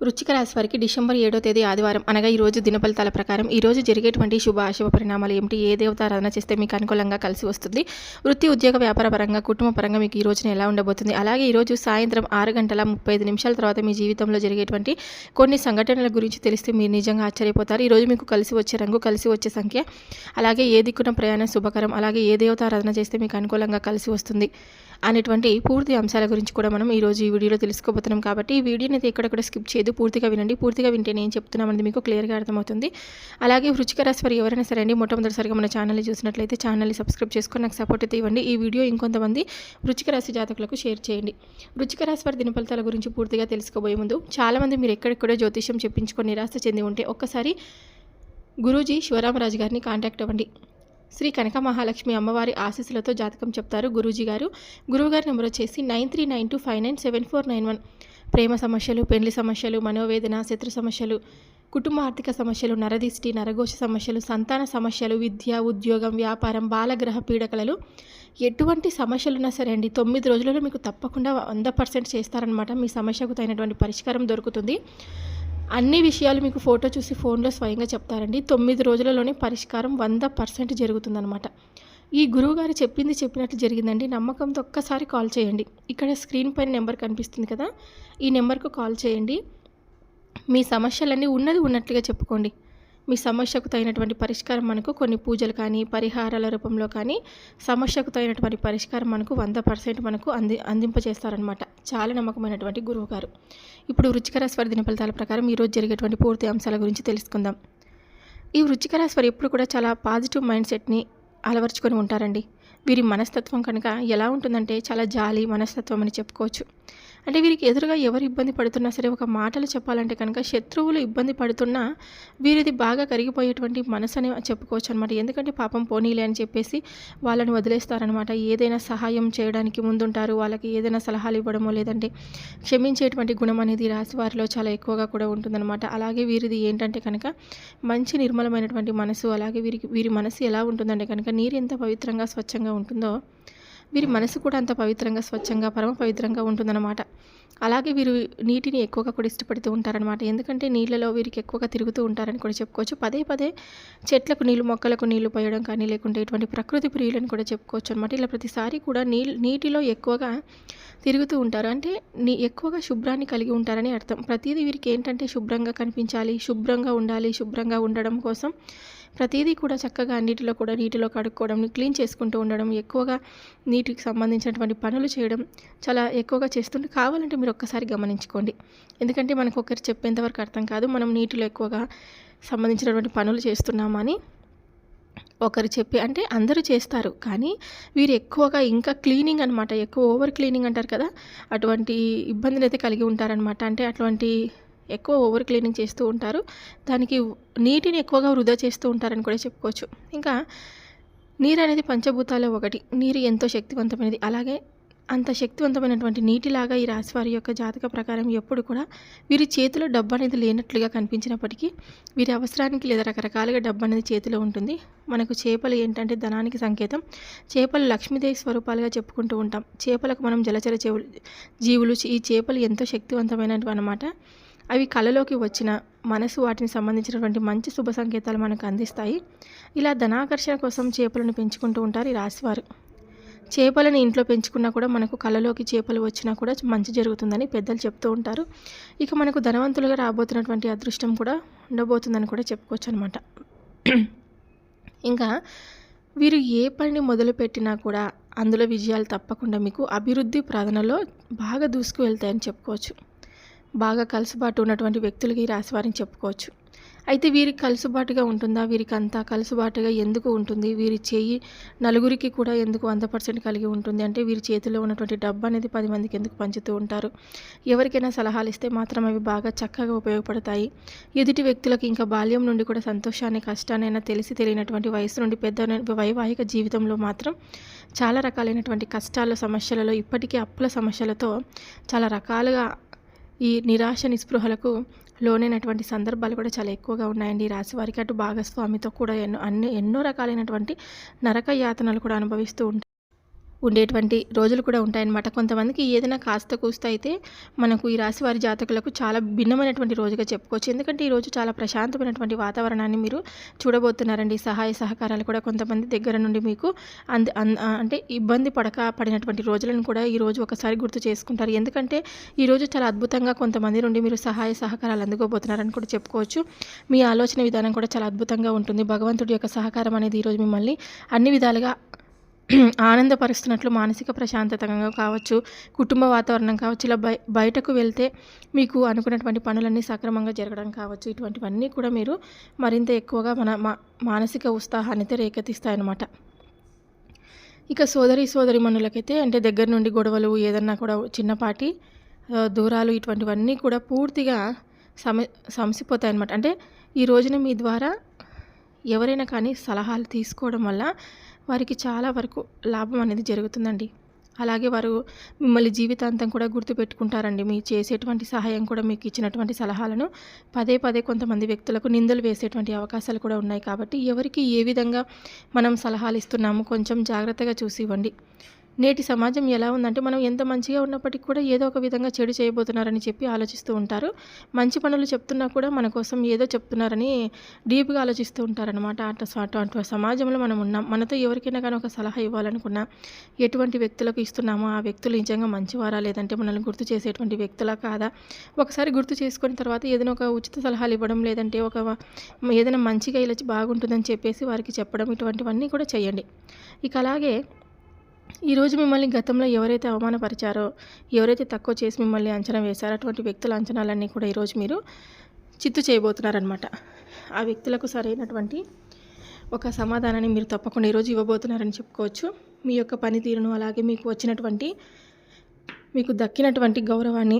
వృచ్చిక రాశి వారికి డిసెంబర్ ఏడో తేదీ ఆదివారం అనగా ఈ రోజు దినఫలితాల ప్రకారం ఈ రోజు జరిగేటువంటి శుభ అశుభ పరిణామాలు ఏమిటి? ఏ దేవతారాధన చేస్తే మీకు అనుకూలంగా కలిసి వస్తుంది? వృత్తి ఉద్యోగ వ్యాపార పరంగా కుటుంబ పరంగా మీకు ఈ రోజున ఎలా ఉండబోతుంది. అలాగే ఈరోజు సాయంత్రం ఆరు గంటల ముప్పై ఐదు నిమిషాల తర్వాత మీ జీవితంలో జరిగేటువంటి కొన్ని సంఘటనల గురించి తెలిస్తే మీరు నిజంగా ఆశ్చర్యపోతారు. ఈరోజు మీకు కలిసి వచ్చే రంగు కలిసి వచ్చే సంఖ్య అలాగే ఏ దిక్కున ప్రయాణం శుభకరం అలాగే ఏ దేవతారాధన చేస్తే మీకు అనుకూలంగా కలిసి వస్తుంది? అనేటువంటి పూర్తి అంశాల గురించి కూడా మనం ఈరోజు ఈ వీడియోలో తెలుసుకోబోతున్నాం కాబట్టి ఈ వీడియోని అయితే ఎక్కడెక్కడ స్కిప్ చేయదు. పూర్తిగా వినండి. పూర్తిగా వింటే నేను చెప్తున్నామని మీకు క్లియర్గా అర్థమవుతుంది. అలాగే వృచ్చిక రాశి వారు ఎవరైనా సరే అండి మొట్టమొదటిసారిగా మన ఛానల్ని చూసినట్లయితే ఛానల్ని సబ్స్క్రైబ్ చేసుకొని నాకు సపోర్ట్ అయితే ఇవ్వండి. ఈ వీడియో ఇంకొంతమంది వృచ్చిక రాశి జాతకులకు షేర్ చేయండి. వృచ్చిక రాశి వారి దిన ఫలితాల గురించి పూర్తిగా తెలుసుకోబోయే ముందు చాలామంది మీరు ఎక్కడెక్కడో జ్యోతిష్యం చెప్పించుకొని నిరాశ చెంది ఉంటే ఒక్కసారి గురూజీ శివరామరాజు గారిని కాంటాక్ట్ అవ్వండి. శ్రీ కనక మహాలక్ష్మి అమ్మవారి ఆశీస్సులతో జాతకం చెప్తారు గురూజీ గారు. గురువుగారి నెంబర్ వచ్చేసి nine three nine two five nine seven four nine one. ప్రేమ సమస్యలు పెళ్ళి సమస్యలు మనోవేదన శత్రు సమస్యలు కుటుంబ ఆర్థిక సమస్యలు నరదిష్టి నరఘోష సమస్యలు సంతాన సమస్యలు విద్య ఉద్యోగం వ్యాపారం బాలగ్రహ పీడకలలు. ఎటువంటి సమస్యలున్నా సరే అండి తొమ్మిది రోజులలో మీకు తప్పకుండా వంద పర్సెంట్ చేస్తారనమాట మీ సమస్యకు తగినటువంటి పరిష్కారం దొరుకుతుంది. అన్ని విషయాలు మీకు ఫోటో చూసి ఫోన్లో స్వయంగా చెప్తారండి. తొమ్మిది రోజులలోనే పరిష్కారం వంద పర్సెంట్ జరుగుతుందనమాట ఈ గురువుగారు చెప్పింది చెప్పినట్లు జరిగిందండి. నమ్మకంతో ఒక్కసారి కాల్ చేయండి. ఇక్కడ స్క్రీన్ పైన నెంబర్ కనిపిస్తుంది కదా ఈ నెంబర్కు కాల్ చేయండి. మీ సమస్యలన్నీ ఉన్నది ఉన్నట్లుగా చెప్పుకోండి. మీ సమస్యకు తగినటువంటి పరిష్కారం మనకు కొన్ని పూజలు కానీ పరిహారాల రూపంలో కానీ సమస్యకు తగినటువంటి పరిష్కారం మనకు వంద పర్సెంట్ మనకు అంది అందింపజేస్తారనమాట చాలా నమ్మకమైనటువంటి గురువు గారు. ఇప్పుడు వృచ్చిక రాశి దిన ఫలితాల ప్రకారం ఈరోజు జరిగేటువంటి పూర్తి అంశాల గురించి తెలుసుకుందాం. ఈ వృచ్చిక రాశి ఎప్పుడు కూడా చాలా పాజిటివ్ మైండ్ సెట్ని అలవర్చుకొని ఉంటారండి. వీరి మనస్తత్వం కనుక ఎలా ఉంటుందంటే చాలా జాలి మనస్తత్వం అని చెప్పుకోవచ్చు. అంటే వీరికి ఎదురుగా ఎవరు ఇబ్బంది పడుతున్నా సరే ఒక మాటలు చెప్పాలంటే కనుక శత్రువులు ఇబ్బంది పడుతున్నా వీరిది బాగా కరిగిపోయేటువంటి మనసు అని చెప్పుకోవచ్చు అనమాట ఎందుకంటే పాపం పోనీలే అని చెప్పేసి వాళ్ళని వదిలేస్తారనమాట ఏదైనా సహాయం చేయడానికి ముందుంటారు. వాళ్ళకి ఏదైనా సలహాలు ఇవ్వడమో లేదంటే క్షమించేటువంటి గుణం అనేది రాశి వారిలో చాలా ఎక్కువగా కూడా ఉంటుందన్నమాట. అలాగే వీరిది ఏంటంటే కనుక మంచి నిర్మలమైనటువంటి మనసు అలాగే వీరికి వీరి మనసు ఎలా ఉంటుందంటే కనుక నీరు ఎంత పవిత్రంగా స్వచ్ఛంగా ఉంటుందో వీరి మనసు కూడా అంత పవిత్రంగా స్వచ్ఛంగా పరమ పవిత్రంగా ఉంటుందన్నమాట. అలాగే వీరు నీటిని ఎక్కువగా కూడా ఇష్టపడుతూ ఉంటారనమాట ఎందుకంటే నీళ్ళలో వీరికి ఎక్కువగా తిరుగుతూ ఉంటారని కూడా చెప్పుకోవచ్చు. పదే పదే చెట్లకు నీళ్ళు మొక్కలకు నీళ్ళు పోయడం కానీ లేకుంటే ఇటువంటి ప్రకృతి ప్రియులను కూడా చెప్పుకోవచ్చు అనమాట ఇలా ప్రతిసారి కూడా నీ నీటిలో ఎక్కువగా తిరుగుతూ ఉంటారు. అంటే నీ ఎక్కువగా శుభ్రాన్ని కలిగి ఉంటారని అర్థం. ప్రతిదీ వీరికి ఏంటంటే శుభ్రంగా కనిపించాలి శుభ్రంగా ఉండాలి శుభ్రంగా ఉండడం కోసం ప్రతిదీ కూడా చక్కగా అన్నిటిలో కూడా నీటిలో కడుక్కోవడం క్లీన్ చేసుకుంటూ ఉండడం ఎక్కువగా నీటికి సంబంధించినటువంటి పనులు చేయడం చాలా ఎక్కువగా చేస్తుంటే కావాలంటే మీరు ఒక్కసారి గమనించుకోండి. ఎందుకంటే మనకు ఒకరు చెప్పేంతవరకు అర్థం కాదు. మనం నీటిలో ఎక్కువగా సంబంధించినటువంటి పనులు చేస్తున్నామని ఒకరు చెప్పి అంటే అందరూ చేస్తారు. కానీ వీరు ఎక్కువగా ఇంకా క్లీనింగ్ అనమాట ఎక్కువ ఓవర్ క్లీనింగ్ అంటారు కదా అటువంటి ఇబ్బందులు అయితే కలిగి ఉంటారనమాట అంటే అటువంటి ఎక్కువ ఓవర్ క్లీనింగ్ చేస్తూ ఉంటారు. దానికి నీటిని ఎక్కువగా వృధా చేస్తూ ఉంటారని కూడా చెప్పుకోవచ్చు. ఇంకా నీరు అనేది పంచభూతాల్లో ఒకటి. నీరు ఎంతో శక్తివంతమైనది. అలాగే అంత శక్తివంతమైనటువంటి నీటిలాగా ఈ రాశివారి యొక్క జాతక ప్రకారం ఎప్పుడు కూడా వీరి చేతిలో డబ్బు అనేది లేనట్లుగా కనిపించినప్పటికీ వీరి అవసరానికి లేదా రకరకాలుగా డబ్బు అనేది చేతిలో ఉంటుంది. మనకు చేపలు ఏంటంటే ధనానికి సంకేతం. చేపలు లక్ష్మీదేవి స్వరూపాలుగా చెప్పుకుంటూ ఉంటాం. చేపలకు మనం జలచర జీవులు ఈ చేపలు ఎంతో శక్తివంతమైనవి అనమాట అవి కళలోకి వచ్చిన మనసు వాటిని సంబంధించినటువంటి మంచి శుభ సంకేతాలు మనకు అందిస్తాయి. ఇలా ధనాకర్షణ కోసం చేపలను పెంచుకుంటూ ఉంటారు ఈ రాశివారు. చేపలను ఇంట్లో పెంచుకున్నా కూడా మనకు కళలోకి చేపలు వచ్చినా కూడా మంచి జరుగుతుందని పెద్దలు చెప్తూ ఉంటారు. ఇక మనకు ధనవంతులుగా రాబోతున్నటువంటి అదృష్టం కూడా ఉండబోతుందని కూడా చెప్పుకోవచ్చు అనమాట ఇంకా వీరు ఏ పనిని మొదలుపెట్టినా కూడా అందులో విజయాలు తప్పకుండా మీకు అభివృద్ధి ప్రార్థనలో బాగా దూసుకు వెళ్తాయని చెప్పుకోవచ్చు. బాగా కలుసుబాటు ఉన్నటువంటి వ్యక్తులకి రాశివారిని చెప్పుకోవచ్చు. అయితే వీరికి కలుసుబాటుగా ఉంటుందా? వీరికి అంతా కలుసుబాటుగా ఎందుకు ఉంటుంది? వీరి చేయి నలుగురికి కూడా ఎందుకు వంద పర్సెంట్ కలిగి ఉంటుంది? అంటే వీరి చేతిలో ఉన్నటువంటి డబ్బు అనేది పది మందికి ఎందుకు పంచుతూ ఉంటారు? ఎవరికైనా సలహాలు ఇస్తే మాత్రం అవి బాగా చక్కగా ఉపయోగపడతాయి. ఎదుటి వ్యక్తులకు ఇంకా బాల్యం నుండి కూడా సంతోషాన్ని కష్టానైనా తెలిసి తెలియనటువంటి వయసు నుండి పెద్ద వైవాహిక జీవితంలో మాత్రం చాలా రకాలైనటువంటి కష్టాల సమస్యలలో ఇప్పటికీ అప్పుల సమస్యలతో చాలా రకాలుగా ఈ నిరాశ నిస్పృహలకు లోనైనటువంటి సందర్భాలు కూడా చాలా ఎక్కువగా ఉన్నాయండి. రాశివారికి రాశి అటు భాగస్వామితో కూడా ఎన్నో అన్ని ఎన్నో రకాలైనటువంటి నరక యాతనలు కూడా అనుభవిస్తూ ఉంటారు. ఉండేటువంటి రోజులు కూడా ఉంటాయన్నమాట. కొంతమందికి ఏదైనా కాస్త కూస్త అయితే మనకు ఈ రాశి వారి జాతకులకు చాలా భిన్నమైనటువంటి రోజుగా చెప్పుకోవచ్చు. ఎందుకంటే ఈరోజు చాలా ప్రశాంతమైనటువంటి వాతావరణాన్ని మీరు చూడబోతున్నారండి. సహాయ సహకారాలు కూడా కొంతమంది దగ్గర నుండి మీకు అంద అంటే ఇబ్బంది పడక పడినటువంటి రోజులను కూడా ఈరోజు ఒకసారి గుర్తు చేసుకుంటారు. ఎందుకంటే ఈరోజు చాలా అద్భుతంగా కొంతమంది నుండి మీరు సహాయ సహకారాలు అందుకోబోతున్నారని కూడా చెప్పుకోవచ్చు. మీ ఆలోచన విధానం కూడా చాలా అద్భుతంగా ఉంటుంది. భగవంతుడి యొక్క సహకారం అనేది ఈరోజు మిమ్మల్ని అన్ని విధాలుగా ఆనందపరుస్తున్నట్లు మానసిక ప్రశాంతతంగా కావచ్చు కుటుంబ వాతావరణం కావచ్చు ఇలా బయ బయటకు వెళ్తే మీకు అనుకున్నటువంటి పనులన్నీ సక్రమంగా జరగడం కావచ్చు. ఇటువంటివన్నీ కూడా మీరు మరింత ఎక్కువగా మన మా మానసిక ఉత్సాహాన్ని రేకెత్తిస్తాయన్నమాట. ఇక సోదరి సోదరి మనులకైతే అంటే దగ్గర నుండి గొడవలు ఏదన్నా కూడా చిన్నపాటి దూరాలు ఇటువంటివన్నీ కూడా పూర్తిగా సమ సమసిపోతాయి అన్నమాట అంటే ఈ రోజున మీ ద్వారా ఎవరైనా కానీ సలహాలు తీసుకోవడం వల్ల వారికి చాలా వరకు లాభం అనేది జరుగుతుందండి. అలాగే వారు మిమ్మల్ని జీవితాంతం కూడా గుర్తుపెట్టుకుంటారండి. మీ చేసేటువంటి సహాయం కూడా మీకు ఇచ్చినటువంటి సలహాలను పదే పదే కొంతమంది వ్యక్తులకు నిందలు వేసేటువంటి అవకాశాలు కూడా ఉన్నాయి. కాబట్టి ఎవరికి ఏ విధంగా మనం సలహాలు ఇస్తున్నాము కొంచెం జాగ్రత్తగా చూసి ఇవ్వండి. నేటి సమాజం ఎలా ఉందంటే మనం ఎంత మంచిగా ఉన్నప్పటికీ కూడా ఏదో ఒక విధంగా చెడు చేయబోతున్నారని చెప్పి ఆలోచిస్తూ ఉంటారు. మంచి పనులు చెప్తున్నా కూడా మన కోసం ఏదో చెప్తున్నారని డీప్గా ఆలోచిస్తూ ఉంటారనమాట అటు అటువంటి సమాజంలో మనం ఉన్నాం. మనతో ఎవరికైనా కానీ ఒక సలహా ఇవ్వాలనుకున్నా ఎటువంటి వ్యక్తులకు ఇస్తున్నామో ఆ వ్యక్తులు నిజంగా మంచివారా? లేదంటే మనల్ని గుర్తు చేసేటువంటి వ్యక్తులా కాదా? ఒకసారి గుర్తు చేసుకున్న తర్వాత ఏదైనా ఒక ఉచిత సలహాలు ఇవ్వడం లేదంటే ఒక ఏదైనా మంచిగా ఇలా బాగుంటుందని చెప్పేసి వారికి చెప్పడం ఇటువంటివన్నీ కూడా చేయండి. ఇక అలాగే ఈరోజు మిమ్మల్ని గతంలో ఎవరైతే అవమానపరిచారో ఎవరైతే తక్కువ చేసి మిమ్మల్ని అంచనా వేశారో అటువంటి వ్యక్తుల అంచనాలన్నీ కూడా ఈరోజు మీరు చిత్తు చేయబోతున్నారనమాట ఆ వ్యక్తులకు సరైనటువంటి ఒక సమాధానాన్ని మీరు తప్పకుండా ఈరోజు ఇవ్వబోతున్నారని చెప్పుకోవచ్చు. మీ యొక్క పనితీరును అలాగే మీకు వచ్చినటువంటి మీకు దక్కినటువంటి గౌరవాన్ని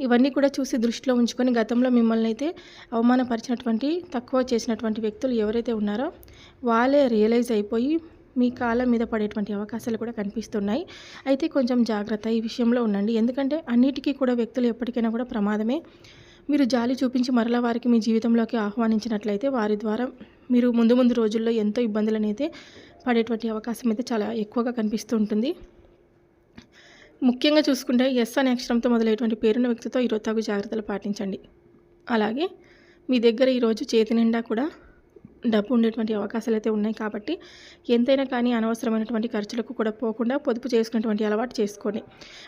ఇవన్నీ కూడా చూసి దృష్టిలో ఉంచుకొని గతంలో మిమ్మల్ని అయితే అవమానపరిచినటువంటి తక్కువ చేసినటువంటి వ్యక్తులు ఎవరైతే ఉన్నారో వాళ్ళే రియలైజ్ అయిపోయి మీ కాళ్ళ మీద పడేటువంటి అవకాశాలు కూడా కనిపిస్తున్నాయి. అయితే కొంచెం జాగ్రత్త ఈ విషయంలో ఉండండి. ఎందుకంటే అన్నిటికీ కూడా వ్యక్తులు ఎప్పటికైనా కూడా ప్రమాదమే. మీరు జాలి చూపించి మరలా వారికి మీ జీవితంలోకి ఆహ్వానించినట్లయితే వారి ద్వారా మీరు ముందు ముందు రోజుల్లో ఎంతో ఇబ్బందులనైతే అయితే పడేటువంటి అవకాశం అయితే చాలా ఎక్కువగా కనిపిస్తూ ఉంటుంది ముఖ్యంగా చూసుకుంటే ఎస్ అనే అక్షరంతో మొదలయ్యేటువంటి పేరున్న వ్యక్తితో ఈరోజు తగు జాగ్రత్తలు పాటించండి. అలాగే మీ దగ్గర ఈరోజు చేతి నిండా కూడా డబ్బు ఉండేటువంటి అవకాశాలు అయితే ఉన్నాయి కాబట్టి ఎంతైనా కానీ అనవసరమైనటువంటి ఖర్చులకు కూడా పోకుండా పొదుపు చేసుకునేటువంటి అలవాటు చేసుకోండి.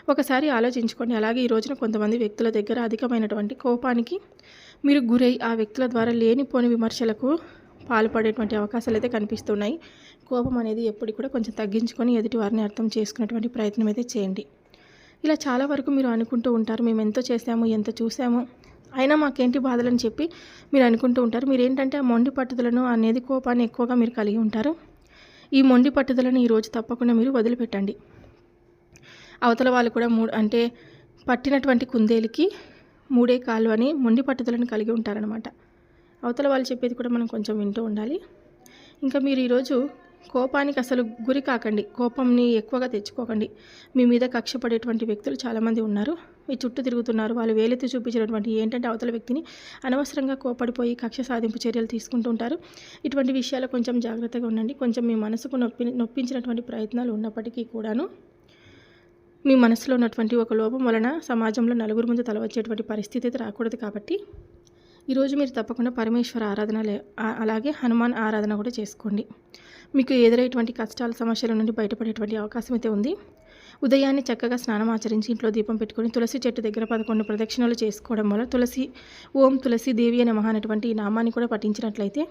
ఒకసారి ఆలోచించుకోండి. అలాగే ఈ రోజున కొంతమంది వ్యక్తుల దగ్గర అధికమైనటువంటి కోపానికి మీరు గురై ఆ వ్యక్తుల ద్వారా లేనిపోని విమర్శలకు పాల్పడేటువంటి అవకాశాలు అయితే కనిపిస్తున్నాయి. కోపం అనేది ఎప్పటికి కూడా కొంచెం తగ్గించుకొని ఎదుటి వారిని అర్థం చేసుకునేటువంటి ప్రయత్నం అయితే చేయండి. ఇలా చాలా వరకు మీరు అనుకుంటూ ఉంటారు. మేము ఎంతో చేసాము ఎంత చూసాము అయినా మాకేంటి బాధలని చెప్పి మీరు అనుకుంటూ ఉంటారు. మీరు ఏంటంటే ఆ మొండి పట్టుదలను అనేది కోపాన్ని ఎక్కువగా మీరు కలిగి ఉంటారు. ఈ మొండి పట్టుదలను ఈరోజు తప్పకుండా మీరు వదిలిపెట్టండి. అవతల వాళ్ళు కూడా మూడు అంటే పట్టినటువంటి కుందేలికి మూడే కాళ్ళు అని మొండి పట్టుదలను కలిగి ఉంటారనమాట అవతల వాళ్ళు చెప్పేది కూడా మనం కొంచెం వింటూ ఉండాలి. ఇంకా మీరు ఈరోజు కోపానికి అసలు గురి కాకండి. కోపంని ఎక్కువగా తెచ్చుకోకండి. మీ మీద కక్షపడేటువంటి వ్యక్తులు చాలామంది ఉన్నారు. మీ చుట్టూ తిరుగుతున్నారు. వాళ్ళు వేలెత్తి చూపించినటువంటి ఏంటంటే అవతల వ్యక్తిని అనవసరంగా కోపడిపోయి కక్ష సాధింపు చర్యలు తీసుకుంటుంటారు. ఇటువంటి విషయాలు కొంచెం జాగ్రత్తగా ఉండండి. కొంచెం మీ మనసుకు నొప్పి నొప్పించినటువంటి ప్రయత్నాలు ఉన్నప్పటికీ కూడాను మీ మనసులో ఉన్నటువంటి ఒక లోపం వలన సమాజంలో నలుగురు ముందు తల వచ్చేటువంటి పరిస్థితి అయితే రాకూడదు కాబట్టి ఈరోజు మీరు తప్పకుండా పరమేశ్వర ఆరాధన అలాగే హనుమాన్ ఆరాధన కూడా చేసుకోండి. మీకు ఎదురయ్యేటువంటి కష్టాల సమస్యల నుండి బయటపడేటువంటి అవకాశం అయితే ఉంది. ఉదయాన్నే చక్కగా స్నానం ఆచరించి ఇంట్లో దీపం పెట్టుకొని తులసి చెట్టు దగ్గర పదకొండు ప్రదక్షిణలు చేసుకోవడం వల్ల తులసి ఓం తులసి దేవి అనే మహానటువంటి ఈ నామాన్ని కూడా పఠించినట్లయితే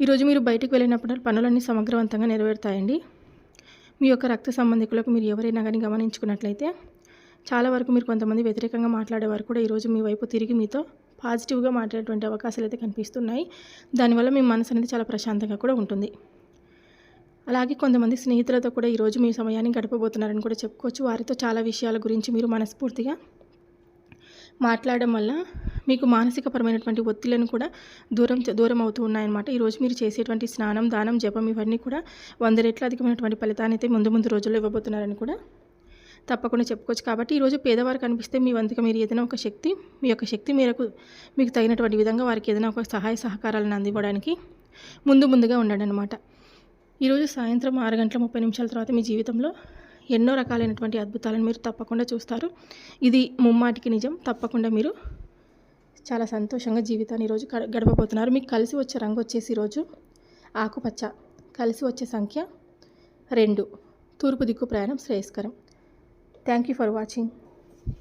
ఈరోజు మీరు బయటకు వెళ్ళినప్పుడు పనులన్నీ సమగ్రవంతంగా నెరవేరుతాయండి. మీ యొక్క రక్త సంబంధికులకు మీరు ఎవరైనా కానీ గమనించుకున్నట్లయితే చాలా వరకు మీరు కొంతమంది వ్యతిరేకంగా మాట్లాడేవారు కూడా ఈరోజు మీ వైపు తిరిగి మీతో పాజిటివ్గా మాట్లాడేటువంటి అవకాశాలు అయితే కనిపిస్తున్నాయి. దానివల్ల మీ మనసు అనేది చాలా ప్రశాంతంగా కూడా ఉంటుంది. అలాగే కొంతమంది స్నేహితులతో కూడా ఈరోజు మీ సమయాన్ని గడపబోతున్నారని కూడా చెప్పుకోవచ్చు. వారితో చాలా విషయాల గురించి మీరు మనస్ఫూర్తిగా మాట్లాడడం వల్ల మీకు మానసికపరమైనటువంటి ఒత్తిళ్ళను కూడా దూరం దూరం అవుతూ ఉన్నాయన్నమాట. ఈరోజు మీరు చేసేటువంటి స్నానం దానం జపం ఇవన్నీ కూడా వంద రెట్లు అధికమైనటువంటి ఫలితాన్ని అయితే ముందు ముందు రోజుల్లో ఇవ్వబోతున్నారని కూడా తప్పకుండా చెప్పుకోవచ్చు. కాబట్టి ఈరోజు పేదవారు కనిపిస్తే మీ వంతుగా మీరు ఏదైనా ఒక శక్తి మీ యొక్క శక్తి మేరకు మీకు తగినటువంటి విధంగా వారికి ఏదైనా ఒక సహాయ సహకారాలను అందివ్వడానికి ముందు ముందుగా ఉండండి అనమాట ఈరోజు సాయంత్రం ఆరు గంటల ముప్పై నిమిషాల తర్వాత మీ జీవితంలో ఎన్నో రకాలైనటువంటి అద్భుతాలను మీరు తప్పకుండా చూస్తారు. ఇది ముమ్మాటికి నిజం. తప్పకుండా మీరు చాలా సంతోషంగా జీవితాన్ని ఈరోజు గడ- గడపబోతున్నారు. మీకు కలిసి వచ్చే రంగు వచ్చేసి ఈరోజు ఆకుపచ్చ. కలిసి వచ్చే సంఖ్య రెండు. తూర్పు దిక్కు ప్రయాణం శ్రేయస్కరం. Thank you for watching